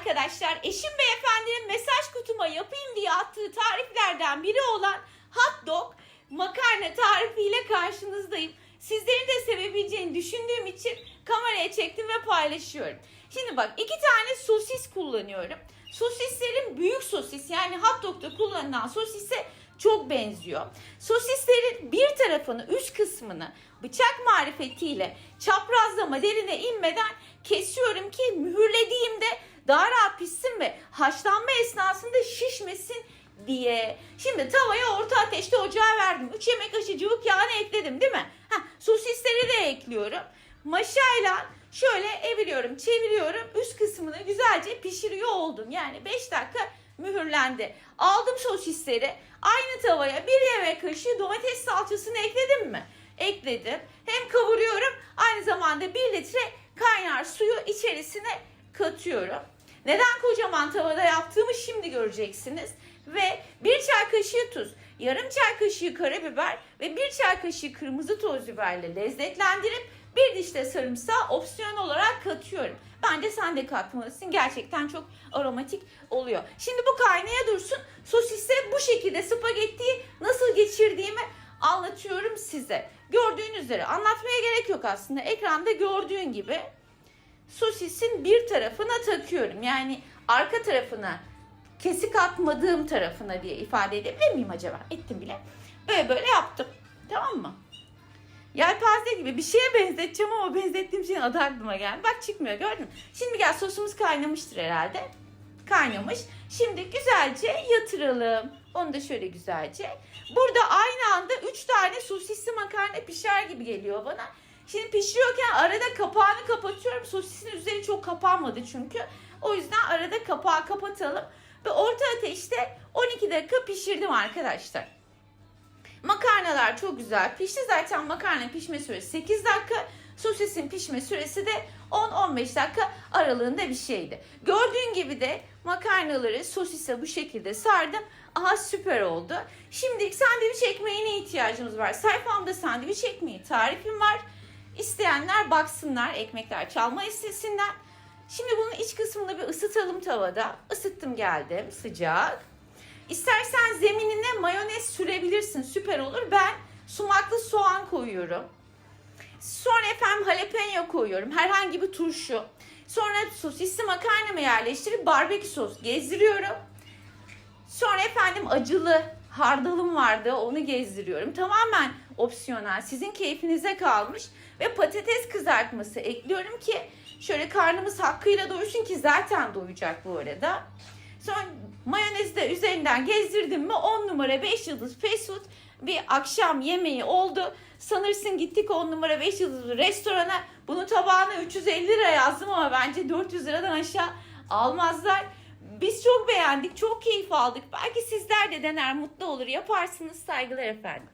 arkadaşlar. Eşim beyefendinin mesaj kutuma yapayım diye attığı tariflerden biri olan hot dog makarna tarifiyle karşınızdayım. Sizlerin de sevebileceğini düşündüğüm için kameraya çektim ve paylaşıyorum. Şimdi bak iki tane sosis kullanıyorum. Sosislerin büyük sosis yani hot dog'da kullanılan sosise çok benziyor. Sosislerin bir tarafını üst kısmını bıçak marifetiyle çaprazlama derine inmeden kesiyorum ki mühürlediğimde daha rahat pişsin ve haşlanma esnasında şişmesin diye. Şimdi tavaya orta ateşte ocağa verdim. 3 yemek kaşığı cıvık yağını ekledim değil mi? Heh, sosisleri de ekliyorum. Maşayla şöyle eviriyorum, çeviriyorum. Üst kısmını güzelce pişiriyor oldum. Yani 5 dakika mühürlendi. Aldım sosisleri. Aynı tavaya bir yemek kaşığı domates salçasını ekledim mi? Ekledim. Hem kavuruyorum aynı zamanda 1 litre kaynar suyu içerisine katıyorum. Neden kocaman tavada yaptığımı şimdi göreceksiniz. Ve bir çay kaşığı tuz, yarım çay kaşığı karabiber ve bir çay kaşığı kırmızı toz biberle lezzetlendirip bir diş de sarımsağı opsiyon olarak katıyorum. Bence sen de katmalısın. Gerçekten çok aromatik oluyor. Şimdi bu kaynaya dursun. Sosise bu şekilde spagettiyi nasıl geçirdiğimi anlatıyorum size. Gördüğünüz üzere anlatmaya gerek yok aslında. Ekranda gördüğün gibi sosisin bir tarafına takıyorum. Yani arka tarafına kesik atmadığım tarafına diye ifade edebilir miyim acaba? Ettim bile. Böyle böyle yaptım. Tamam mı? Yelpaze gibi bir şeye benzeteceğim ama benzettiğim şeyin adı aklıma geldi. Bak çıkmıyor gördün mü? Şimdi gel sosumuz kaynamıştır herhalde. Kaynamış. Şimdi güzelce yatıralım. Onu da şöyle güzelce. Burada aynı anda 3 tane sosisli makarna pişer gibi geliyor bana. Şimdi pişiriyorken arada kapağını kapatıyorum. Sosisin üzeri çok kapanmadı çünkü. O yüzden arada kapağı kapatalım. Ve orta ateşte 12 dakika pişirdim arkadaşlar. Makarnalar çok güzel pişti. Zaten makarna pişme süresi 8 dakika. Sosisin pişme süresi de 10-15 dakika aralığında bir şeydi. Gördüğün gibi de makarnaları sosise bu şekilde sardım. Aha süper oldu. Şimdi sandviç ekmeğine ihtiyacımız var. Sayfamda sandviç ekmeği tarifim var. İsteyenler baksınlar, ekmekler çalma istesinler. Şimdi bunun iç kısmını bir ısıtalım tavada. Isıttım geldim sıcak. İstersen zeminine mayonez sürebilirsin süper olur. Ben sumaklı soğan koyuyorum. Sonra efendim jalapeno koyuyorum. Herhangi bir turşu. Sonra sosisli makarnamı yerleştirip barbekü sos gezdiriyorum. Sonra efendim acılı hardalım vardı onu gezdiriyorum. Tamamen opsiyonel sizin keyfinize kalmış. Ve patates kızartması ekliyorum ki şöyle karnımız hakkıyla doyursun ki zaten doyacak bu arada. Sonra mayonezi de üzerinden gezdirdim mi 10 numara 5 yıldız fast food bir akşam yemeği oldu. Sanırsın gittik 10 numara 5 yıldızlı restorana. Bunun tabağına 350 lira yazdım ama bence 400 liradan aşağı almazlar. Biz çok beğendik, çok keyif aldık. Belki sizler de dener, mutlu olur, yaparsınız. Saygılar efendim.